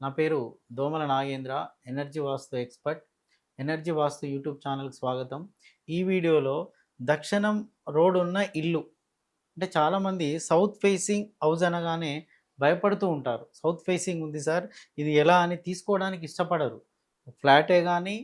నా పేరు Domala Nagendra energy vastu expert energy vastu YouTube ఛానల్కి స్వాగతం. ఈ వీడియోలో దక్షిణం రోడ్ ఉన్న ఇల్లు అంటే చాలామంది సౌత్ ఫేసింగ్ హౌస్ అనగానే భయపడుతూ ఉంటారు. సౌత్ ఫేసింగ్ ఉంది సార్ ఇది ఎలా అని తీసుకోవడానికి ఇష్టపడరు. ఫ్లాటే కానీ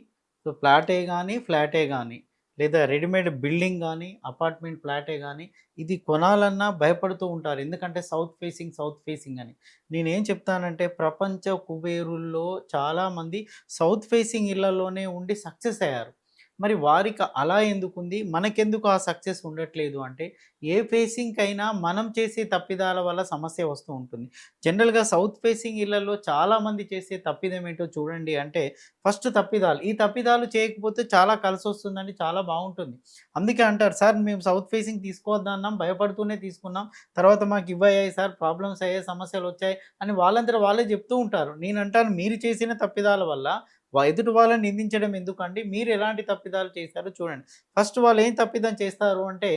ఫ్లాటే కానీ ఫ్లాటే కానీ లేదా రెడీమేడ్ బిల్డింగ్ కానీ అపార్ట్మెంట్ ఫ్లాటే కానీ ఇది కొనాలన్నా భయపడుతూ ఉంటారు. ఎందుకంటే సౌత్ ఫేసింగ్ సౌత్ ఫేసింగ్ అని. నేనేం చెప్తానంటే ప్రపంచ కుబేరుల్లో చాలామంది సౌత్ ఫేసింగ్ ఇళ్ళలోనే ఉండి సక్సెస్ అయ్యారు. మరి వారికి అలా ఎందుకుంది? మనకెందుకు ఆ సక్సెస్ ఉండట్లేదు అంటే ఏ ఫేసింగ్ అయినా మనం చేసే తప్పిదాల వల్ల సమస్య వస్తూ ఉంటుంది. జనరల్గా సౌత్ ఫేసింగ్ ఇళ్ళలో చాలామంది చేసే తప్పిదం ఏంటో చూడండి అంటే ఫస్ట్ తప్పిదాలు. ఈ తప్పిదాలు చేయకపోతే చాలా కలిసి వస్తుందండి చాలా బాగుంటుంది. అందుకే అంటారు సార్ మేము సౌత్ ఫేసింగ్ తీసుకోవద్దన్నాం భయపడుతూనే తీసుకున్నాం. తర్వాత మాకు ఇవ్వయ్యాయి సార్ ప్రాబ్లమ్స్ అయ్యాయి సమస్యలు వచ్చాయి అని వాళ్ళంతా వాళ్ళే చెప్తూ ఉంటారు. నేను అంటాను మీరు చేసిన తప్పిదాల వల్ల ఎదుటి వాళ్ళని నిందించడం ఎందుకండి? మీరు ఎలాంటి తప్పిదాలు చేశారో చూడండి. ఫస్ట్ వాళ్ళు ఏం తప్పిదం చేస్తారు అంటే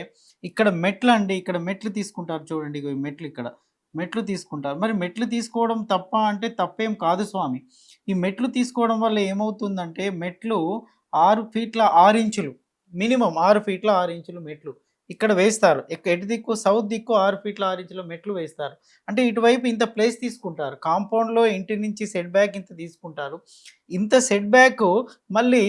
ఇక్కడ మెట్లు అండి ఇక్కడ మెట్లు తీసుకుంటారు చూడండి ఇగో ఈ మెట్లు ఇక్కడ. మెట్లు తీసుకుంటారు. మరి మెట్లు తీసుకోవడం తప్ప అంటే తప్పేం కాదు స్వామి. ఈ మెట్లు తీసుకోవడం వల్ల ఏమవుతుందంటే మెట్లు ఆరు ఫీట్ల ఆరు ఇంచులు మినిమం ఆరు ఫీట్ల ఆరు ఇంచులు మెట్లు. ఇక్కడ వేస్తారు. ఎటు దిక్కు సౌత్ దిక్కు ఆరు ఫీట్ల ఆరు ఇంచుల మెట్లు వేస్తారు. అంటే ఇటువైపు ఇంత ప్లేస్ తీసుకుంటారు. కాంపౌండ్లో ఇంటి నుంచి సెట్ బ్యాక్ ఇంత తీసుకుంటారు. ఇంత సెట్ బ్యాక్ మళ్ళీ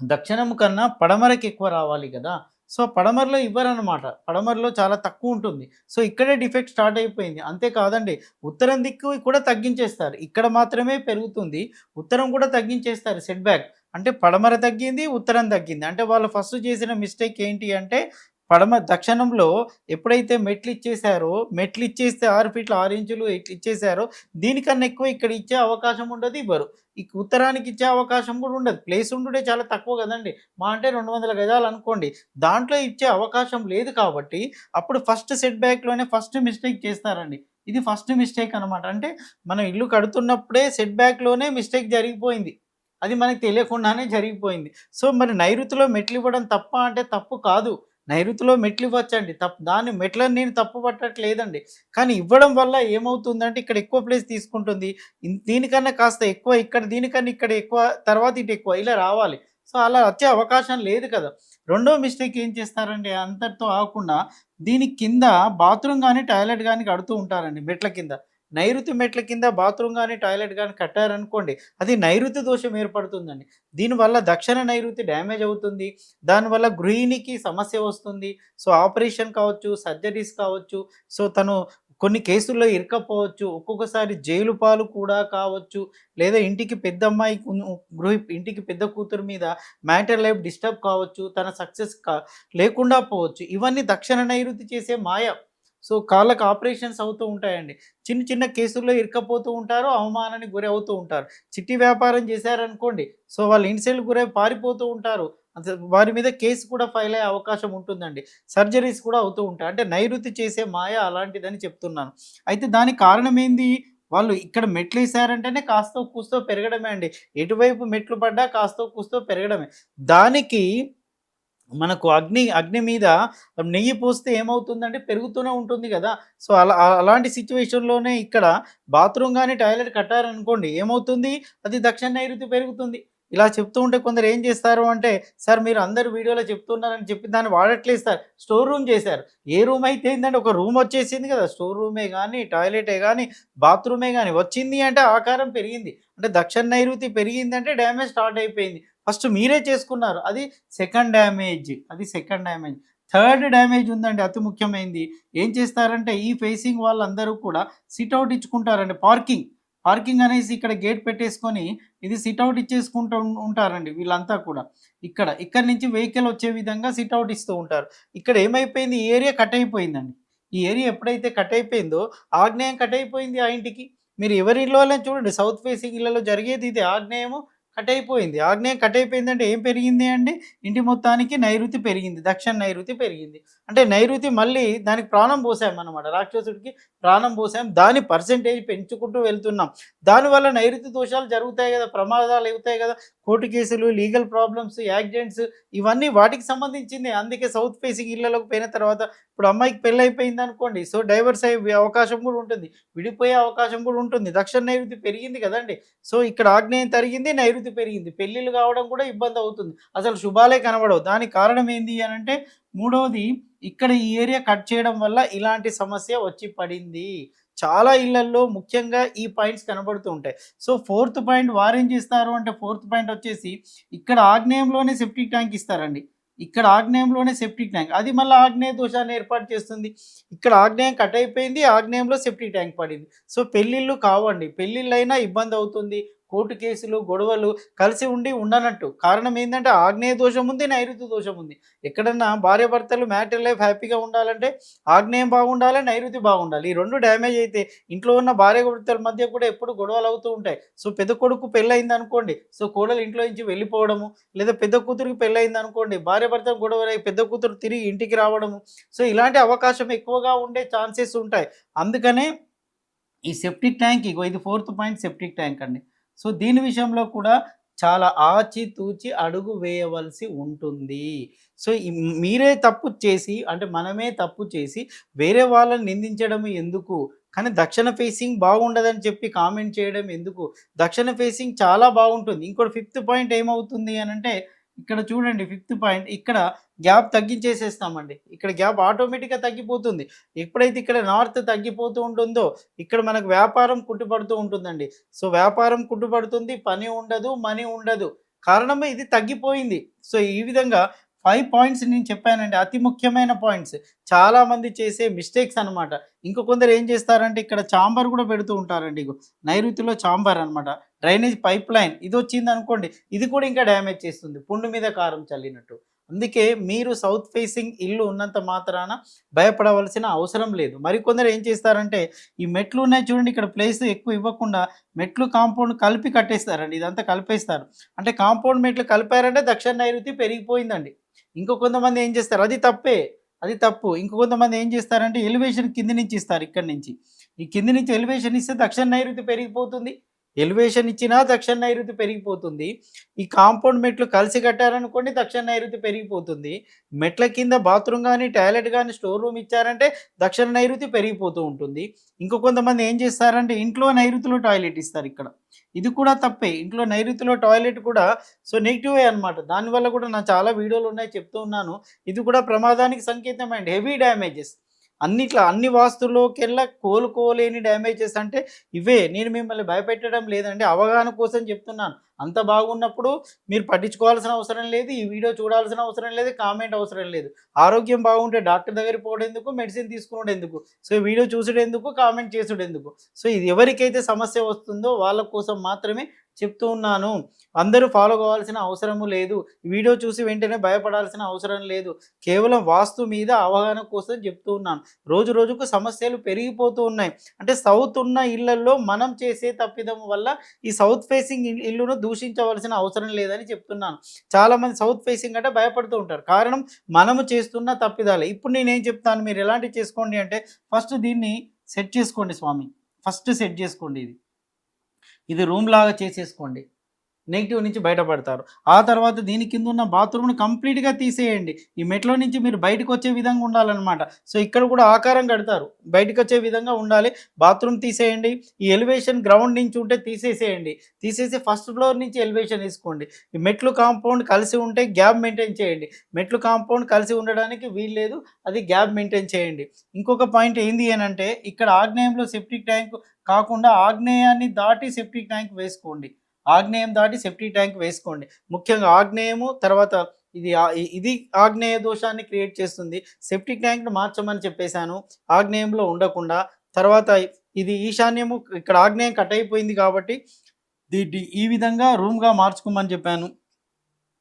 దక్షిణం కన్నా పడమరకి ఎక్కువ రావాలి కదా. సో పడమరలో ఇవ్వరనమాట పడమరలో చాలా తక్కువ ఉంటుంది. సో ఇక్కడే డిఫెక్ట్ స్టార్ట్ అయిపోయింది. అంతేకాదండి ఉత్తరం దిక్కు కూడా తగ్గించేస్తారు. ఇక్కడ మాత్రమే పెరుగుతుంది. ఉత్తరం కూడా తగ్గించేస్తారు సెట్ బ్యాక్. అంటే పడమర తగ్గింది ఉత్తరం తగ్గింది. అంటే వాళ్ళు ఫస్ట్ చేసిన మిస్టేక్ ఏంటి అంటే పడమ దక్షిణంలో ఎప్పుడైతే మెట్లు ఇచ్చేసారో మెట్లు ఇచ్చేస్తే ఆరు ఫీట్లు ఆరు ఇంచులు ఇట్లా ఇచ్చేసారో దీనికన్నా ఎక్కువ ఇక్కడ ఇచ్చే అవకాశం ఉండదు ఇవ్వరు. ఈ ఉత్తరానికి ఇచ్చే అవకాశం కూడా ఉండదు. ప్లేస్ ఉండుడే చాలా తక్కువ కదండి. మా అంటే రెండు వందల గజాలు అనుకోండి. దాంట్లో ఇచ్చే అవకాశం లేదు కాబట్టి అప్పుడు ఫస్ట్ సెట్ బ్యాక్లోనే ఫస్ట్ మిస్టేక్ చేస్తారండి. ఇది ఫస్ట్ మిస్టేక్ అనమాట అంటే మనం ఇల్లు కడుతున్నప్పుడే సెట్ బ్యాక్లోనే మిస్టేక్ జరిగిపోయింది. అది మనకి తెలియకుండానే జరిగిపోయింది. సో మరి నైరుతిలో మెట్లు ఇవ్వడం తప్ప అంటే తప్పు కాదు. నైరుతిలో మెట్లు ఇవ్వచ్చండి. తప్పు దాని మెట్లను నేను తప్పు పట్టట్లేదండి. కానీ ఇవ్వడం వల్ల ఏమవుతుందంటే ఇక్కడ ఎక్కువ ప్లేస్ తీసుకుంటుంది. దీనికన్నా కాస్త ఎక్కువ ఇక్కడ దీనికన్నా ఇక్కడ ఎక్కువ తర్వాత ఇటు ఎక్కువ ఇలా రావాలి. సో అలా వచ్చే అవకాశం లేదు కదా. రెండో మిస్టేక్ ఏం చేస్తారండి? అంతటితో ఆకుండా దీని కింద బాత్రూమ్ కానీ టాయిలెట్ కానీ కడుతూ ఉంటారండి మెట్ల కింద. నైరుతి మెట్ల కింద బాత్రూమ్ కానీ టాయిలెట్ కానీ కట్టారనుకోండి అది నైరుతి దోషం ఏర్పడుతుందండి. దీనివల్ల దక్షిణ నైరుతి డ్యామేజ్ అవుతుంది. దానివల్ల గృహిణికి సమస్య వస్తుంది. సో ఆపరేషన్ కావచ్చు సర్జరీస్ కావచ్చు సో తను కొన్ని కేసుల్లో ఇరకపోవచ్చు ఒక్కొక్కసారి జైలు పాలు కూడా కావచ్చు. లేదా ఇంటికి పెద్ద అమ్మాయి గృహి ఇంటికి పెద్ద కూతురు మీద మ్యాటర్ లైఫ్ డిస్టర్బ్ కావచ్చు తన సక్సెస్ కా లేకుండా పోవచ్చు. ఇవన్నీ దక్షిణ నైరుతి చేసే మాయ. సో కాళ్ళకు ఆపరేషన్స్ అవుతూ ఉంటాయండి. చిన్న చిన్న కేసుల్లో ఇరుక్కపోతూ ఉంటారు అవమానానికి గురి అవుతూ ఉంటారు. చిట్టి వ్యాపారం చేశారనుకోండి సో వాళ్ళు ఇన్సెల్ గురై పారిపోతూ ఉంటారు. అంత వారి మీద కేసు కూడా ఫైల్ అయ్యే అవకాశం ఉంటుందండి. సర్జరీస్ కూడా అవుతూ ఉంటాయి. అంటే నైరుతి చేసే మాయ అలాంటిదని చెప్తున్నాను. అయితే దానికి కారణం ఏంది? వాళ్ళు ఇక్కడ మెట్లు వేసారంటేనే కాస్తో కూస్తో పెరగడమే అండి. ఎటువైపు మెట్లు పడ్డా కాస్తో కూస్తో పెరగడమే. దానికి మనకు అగ్ని అగ్ని మీద నెయ్యి పోస్తే ఏమవుతుందంటే పెరుగుతూనే ఉంటుంది కదా. సో అలా అలాంటి సిచ్యువేషన్లోనే ఇక్కడ బాత్రూమ్ కానీ టాయిలెట్ కట్టారనుకోండి ఏమవుతుంది? అది దక్షిణ నైరుతి పెరుగుతుంది. ఇలా చెప్తూ ఉంటే కొందరు ఏం చేస్తారు అంటే సార్ మీరు అందరు వీడియోలో చెప్తున్నారని చెప్పి దాన్ని వాడట్లేదు సార్ స్టోర్ రూమ్ చేశారు. ఏ రూమ్ అయితే ఏంటంటే ఒక రూమ్ వచ్చేసింది కదా స్టోర్ రూమే కానీ టాయిలెటే కానీ బాత్రూమే కానీ వచ్చింది అంటే ఆకారం పెరిగింది. అంటే దక్షిణ నైరుతి పెరిగింది అంటే డ్యామేజ్ స్టార్ట్ అయిపోయింది. ఫస్ట్ మీరే చేసుకున్నారు. అది సెకండ్ డ్యామేజ్ అది సెకండ్ డ్యామేజ్ థర్డ్ డ్యామేజ్ ఉందండి అతి ముఖ్యమైనది ఏం చేస్తారంటే ఈ ఫేసింగ్ వాళ్ళందరూ కూడా సిట్అవుట్ ఇచ్చుకుంటారండి. పార్కింగ్ పార్కింగ్ అనేసి ఇక్కడ గేట్ పెట్టేసుకొని ఇది సిట్అవుట్ ఇచ్చేసుకుంటూ ఉంటారండి వీళ్ళంతా కూడా. ఇక్కడ ఇక్కడ నుంచి వెహికల్ వచ్చే విధంగా సిట్అవుట్ ఇస్తూ ఉంటారు. ఇక్కడ ఏమైపోయింది? ఈ ఏరియా కట్ అయిపోయిందండి. ఈ ఏరియా ఎప్పుడైతే కట్ అయిపోయిందో ఆగ్నేయం కట్ అయిపోయింది ఆ ఇంటికి. మీరు ఎవరి ఇళ్ళలో చూడండి. సౌత్ ఫేసింగ్ ఇళ్ళలో జరిగేది ఇది. ఆగ్నేయము కట్ అయిపోయింది ఆగ్నేయం కట్ అయిపోయిందంటే ఏం పెరిగింది అండి? ఇంటి మొత్తానికి నైరుతి పెరిగింది. దక్షిణ నైరుతి పెరిగింది. అంటే నైరుతి మళ్ళీ దానికి ప్రాణం పోసాం అనమాట రాక్షసుడికి ప్రాణం పోసాం. దాని పర్సంటేజ్ పెంచుకుంటూ వెళ్తున్నాం. దానివల్ల నైరుతి దోషాలు జరుగుతాయి కదా ప్రమాదాలు అవుతాయి కదా. కోర్టు కేసులు లీగల్ ప్రాబ్లమ్స్ యాక్సిడెంట్స్ ఇవన్నీ వాటికి సంబంధించింది. అందుకే సౌత్ ఫేసింగ్ ఇళ్ళలోకి పోయిన తర్వాత ఇప్పుడు అమ్మాయికి పెళ్ళి అయిపోయింది అనుకోండి. సో డైవర్స్ అయ్యే అవకాశం కూడా ఉంటుంది. విడిపోయే అవకాశం కూడా ఉంటుంది. దక్షిణ నైరుతి పెరిగింది కదండి. సో ఇక్కడ ఆగ్నేయం తరిగింది నైరుతి పెరిగింది. పెళ్ళిళ్ళు కావడం కూడా ఇబ్బంది అవుతుంది. అసలు శుభాలే కనబడవు. దానికి కారణం ఏంది అని అంటే మూడవది ఇక్కడ ఈ ఏరియా కట్ చేయడం వల్ల ఇలాంటి సమస్య వచ్చి పడింది. చాలా ఇళ్ళల్లో ముఖ్యంగా ఈ పాయింట్స్ కనబడుతూ ఉంటాయి. సో ఫోర్త్ పాయింట్ వారేం చేస్తారు అంటే ఫోర్త్ పాయింట్ వచ్చేసి ఇక్కడ ఆగ్నేయంలోనే సెప్టిక్ ట్యాంక్ ఇస్తారండి. ఇక్కడ ఆగ్నేయంలోనే సెప్టిక్ ట్యాంక్ అది మళ్ళీ ఆగ్నేయ దోషాన్ని ఏర్పాటు చేస్తుంది. ఇక్కడ ఆగ్నేయం కట్ అయిపోయింది ఆగ్నేయంలో సెప్టిక్ ట్యాంక్ పడింది. సో పెళ్ళిళ్ళు కావండి. పెళ్ళిళ్ళు అయినా ఇబ్బంది అవుతుంది. కోర్టు కేసులు గొడవలు కలిసి ఉండి ఉండనట్టు. కారణం ఏంటంటే ఆగ్నేయ దోషం ఉంది నైరుతి దోషం ఉంది. ఎక్కడన్నా భార్యాభర్తలు మ్యాటర్ లైఫ్ హ్యాపీగా ఉండాలంటే ఆగ్నేయం బాగుండాలి నైరుతి బాగుండాలి. ఈ రెండు డ్యామేజ్ అయితే ఇంట్లో ఉన్న భార్య భర్తల మధ్య కూడా ఎప్పుడు గొడవలు అవుతూ ఉంటాయి. సో పెద్ద కొడుకు పెళ్ళయింది అనుకోండి సో కోడలు ఇంట్లో నుంచి వెళ్ళిపోవడము లేదా పెద్ద కూతురికి పెళ్ళయింది అనుకోండి భార్య భర్త గొడవలు పెద్ద కూతురు తిరిగి ఇంటికి రావడము సో ఇలాంటి అవకాశం ఎక్కువగా ఉండే ఛాన్సెస్ ఉంటాయి. అందుకనే ఈ సెప్టిక్ ట్యాంక్ ఇగో ఇది ఫోర్త్ పాయింట్ సెప్టిక్ ట్యాంక్ అండి. సో దీని విషయంలో కూడా చాలా ఆచితూచి అడుగు వేయవలసి ఉంటుంది. సో మీరే తప్పు చేసి అంటే మనమే తప్పు చేసి వేరే వాళ్ళని నిందించడం ఎందుకు? కానీ దక్షిణ ఫేసింగ్ బాగుండదని చెప్పి కామెంట్ చేయడం ఎందుకు? దక్షిణ ఫేసింగ్ చాలా బాగుంటుంది. ఇంకోటి ఫిఫ్త్ పాయింట్ ఏమవుతుంది అని అంటే ఇక్కడ చూడండి ఫిఫ్త్ పాయింట్. ఇక్కడ గ్యాప్ తగ్గించేసేస్తామండి. ఇక్కడ గ్యాప్ ఆటోమేటిక్గా తగ్గిపోతుంది. ఎప్పుడైతే ఇక్కడ నార్త్ తగ్గిపోతూ ఉంటుందో ఇక్కడ మనకు వ్యాపారం కుట్టుపడుతూ ఉంటుందండి. సో వ్యాపారం కుట్టుపడుతుంది పని ఉండదు మనీ ఉండదు. కారణం ఇది తగ్గిపోయింది. సో ఈ విధంగా ఫైవ్ పాయింట్స్ నేను చెప్పానండి. అతి ముఖ్యమైన పాయింట్స్ చాలా మంది చేసే మిస్టేక్స్ అనమాట ఇంకో కొందరు ఏం చేస్తారంటే ఇక్కడ చాంబర్ కూడా పెడుతూ ఉంటారండి ఇగో. నైరుతిలో చాంబర్ అన్నమాట. డ్రైనేజ్ పైప్ లైన్ ఇది వచ్చింది అనుకోండి ఇది కూడా ఇంకా డ్యామేజ్ చేస్తుంది. పుండు మీద కారం చల్లినట్టు. అందుకే మీరు సౌత్ ఫేసింగ్ ఇల్లు ఉన్నంత మాత్రాన భయపడవలసిన అవసరం లేదు. మరికొందరు ఏం చేస్తారంటే ఈ మెట్లు ఉన్నాయి చూడండి ఇక్కడ ప్లేస్ ఎక్కువ ఇవ్వకుండా మెట్లు కాంపౌండ్ కలిపి కట్టేస్తారండి. ఇదంతా కలిపేస్తారు. అంటే కాంపౌండ్ మెట్లు కలిపారంటే దక్షిణ నైరుతి పెరిగిపోయిందండి. ఇంకో కొంతమంది ఏం చేస్తారు? అది తప్పే. అది తప్పు. ఇంకో కొంతమంది ఏం చేస్తారంటే ఎలివేషన్ కింది నుంచి ఇస్తారు ఇక్కడి నుంచి. ఈ కింది నుంచి ఎలివేషన్ ఇస్తే దక్షిణ నైరుతి పెరిగిపోతుంది. ఎలివేషన్ ఇచ్చినా దక్షిణ నైరుతి పెరిగిపోతుంది. ఈ కాంపౌండ్ మెట్లు కలిసి కట్టారనుకోండి దక్షిణ నైరుతి పెరిగిపోతుంది. మెట్ల కింద బాత్రూమ్ కానీ టాయిలెట్ కానీ స్టోర్ రూమ్ ఇచ్చారంటే దక్షిణ నైరుతి పెరిగిపోతూ ఉంటుంది. ఇంకో కొంతమంది ఏం చేస్తారంటే ఇంట్లో నైరుతిలో టాయిలెట్ ఇస్తారు ఇక్కడ. ఇది కూడా తప్పే. ఇంట్లో నైరుతిలో టాయిలెట్ కూడా సో నెగిటివే అనమాట దానివల్ల కూడా నా చాలా వీడియోలు ఉన్నాయి చెప్తూ ఉన్నాను. ఇది కూడా ప్రమాదానికి సంకేతం అండ్ హెవీ డ్యామేజెస్. అన్నిట్లా అన్ని వాస్తుల్లోకెల్లా కోలుకోలేని డ్యామేజెస్ అంటే ఇవే. నేను మిమ్మల్ని భయపెట్టడం లేదండి. అవగాహన కోసం చెప్తున్నాను. అంత బాగున్నప్పుడు మీరు పట్టించుకోవాల్సిన అవసరం లేదు. ఈ వీడియో చూడాల్సిన అవసరం లేదు. కామెంట్ అవసరం లేదు. ఆరోగ్యం బాగుంటే డాక్టర్ దగ్గరికి పోవడెందుకు? మెడిసిన్ తీసుకునేందుకు సో వీడియో చూసేందుకు కామెంట్ చేసేందుకు సో ఇది ఎవరికైతే సమస్య వస్తుందో వాళ్ళ కోసం మాత్రమే చెప్తూ ఉన్నాను. అందరూ ఫాలో కావాల్సిన అవసరము లేదు. వీడియో చూసి వెంటనే భయపడాల్సిన అవసరం లేదు. కేవలం వాస్తు మీద అవగాహన కోసం చెప్తూ ఉన్నాను. రోజు రోజుకు సమస్యలు పెరిగిపోతూ ఉన్నాయి. అంటే సౌత్ ఉన్న ఇళ్ళలో మనం చేసే తప్పిదం వల్ల ఈ సౌత్ ఫేసింగ్ ఇల్లును దూషించవలసిన అవసరం లేదని చెప్తున్నాను. చాలా మంది సౌత్ ఫేసింగ్ అంటే భయపడుతూ ఉంటారు. కారణం మనము చేస్తున్న తప్పిదాలే. ఇప్పుడు నేనేం చెప్తాను? మీరు ఎలాంటివి చేసుకోండి అంటే ఫస్ట్ దీన్ని సెట్ చేసుకోండి స్వామి. ఫస్ట్ సెట్ చేసుకోండి ఇది. ఇది రూమ్ లాగా చేసేసుకోండి. నెగిటివ్ నుంచి బయటపడతారు. ఆ తర్వాత దీని కింద ఉన్న బాత్రూమ్ను కంప్లీట్గా తీసేయండి. ఈ మెట్లో నుంచి మీరు బయటకు వచ్చే విధంగా ఉండాలన్నమాట. సో ఇక్కడ కూడా ఆకారం కడతారు. బయటకు వచ్చే విధంగా ఉండాలి. బాత్రూమ్ తీసేయండి. ఈ ఎలివేషన్ గ్రౌండ్ నుంచి ఉంటే తీసేసేయండి. తీసేసి ఫస్ట్ ఫ్లోర్ నుంచి ఎలివేషన్ వేసుకోండి. ఈ మెట్లు కాంపౌండ్ కలిసి ఉంటే గ్యాప్ మెయింటైన్ చేయండి. మెట్లు కాంపౌండ్ కలిసి ఉండడానికి వీల్లేదు అది గ్యాప్ మెయింటైన్ చేయండి. ఇంకొక పాయింట్ ఏంది అని అంటే ఇక్కడ ఆగ్నేయంలో సెప్టిక్ ట్యాంక్ కాకుండా ఆగ్నేయాన్ని దాటి సెప్టిక్ ట్యాంక్ వేసుకోండి. ఆగ్నేయం దాటి సెఫ్టీ ట్యాంక్ వేసుకోండి. ముఖ్యంగా ఆగ్నేయము తర్వాత ఇది ఇది ఆగ్నేయ దోషాన్ని క్రియేట్ చేస్తుంది. సెప్టిక్ ట్యాంక్ను మార్చమని చెప్పేశాను. ఆగ్నేయంలో ఉండకుండా తర్వాత ఇది ఈశాన్యము ఇక్కడ ఆగ్నేయం కట్ అయిపోయింది కాబట్టి దీ ఈ విధంగా రూమ్గా మార్చుకోమని చెప్పాను.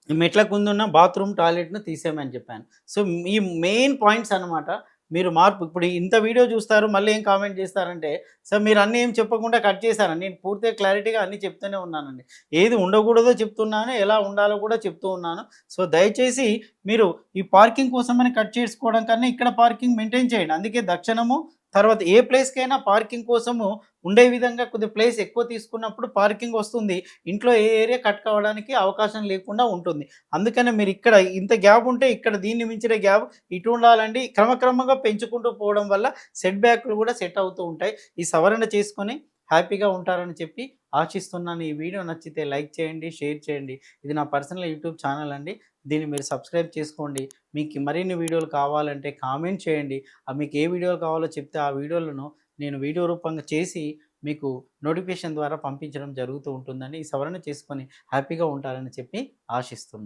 మెట్ల కుందున్న బాత్రూమ్ టాయిలెట్ను తీసేయమని చెప్పాను. సో ఈ మెయిన్ పాయింట్స్ అన్నమాట. మీరు మార్పు ఇప్పుడు ఇంత వీడియో చూస్తారు మళ్ళీ ఏం కామెంట్ చేస్తారంటే సార్ మీరు అన్నీ ఏం చెప్పకుండా కట్ చేశారని నేను పూర్తిగా క్లారిటీగా అన్నీ చెప్తూనే ఉన్నానండి. ఏది ఉండకూడదో చెప్తున్నాను ఎలా ఉండాలో కూడా చెప్తూ ఉన్నాను. సో దయచేసి మీరు ఈ పార్కింగ్ కోసమని కట్ చేసుకోవడం కన్నా ఇక్కడ పార్కింగ్ మెయింటైన్ చేయండి. అందుకే దక్షిణము తర్వాత ఏ ప్లేస్కైనా పార్కింగ్ కోసము ఉండే విధంగా కొద్ది ప్లేస్ ఎక్కువ తీసుకున్నప్పుడు పార్కింగ్ వస్తుంది. ఇంట్లో ఏ ఏరియా కట్ కావడానికి అవకాశం లేకుండా ఉంటుంది. అందుకనే మీరు ఇక్కడ ఇంత గ్యాప్ ఉంటే ఇక్కడ దీన్ని మించిన గ్యాప్ ఇటు ఉండాలండి. క్రమక్రమంగా పెంచుకుంటూ పోవడం వల్ల సెట్ బ్యాక్లు కూడా సెట్ అవుతూ ఉంటాయి. ఈ సవరణ చేసుకొని హ్యాపీగా ఉంటారని చెప్పి ఆశిస్తున్నాను. ఈ వీడియో నచ్చితే లైక్ చేయండి షేర్ చేయండి. ఇది నా పర్సనల్ యూట్యూబ్ ఛానల్ అండి. దీన్ని మీరు సబ్స్క్రైబ్ చేసుకోండి. మీకు మరిన్ని వీడియోలు కావాలంటే కామెంట్ చేయండి. మీకు ఏ వీడియోలు కావాలో చెప్తే ఆ వీడియోలను నేను వీడియో రూపంగా చేసి మీకు నోటిఫికేషన్ ద్వారా పంపించడం జరుగుతూ ఉంటుందని ఈ సవరణ చేసుకొని హ్యాపీగా ఉంటారని చెప్పి ఆశిస్తున్నాను.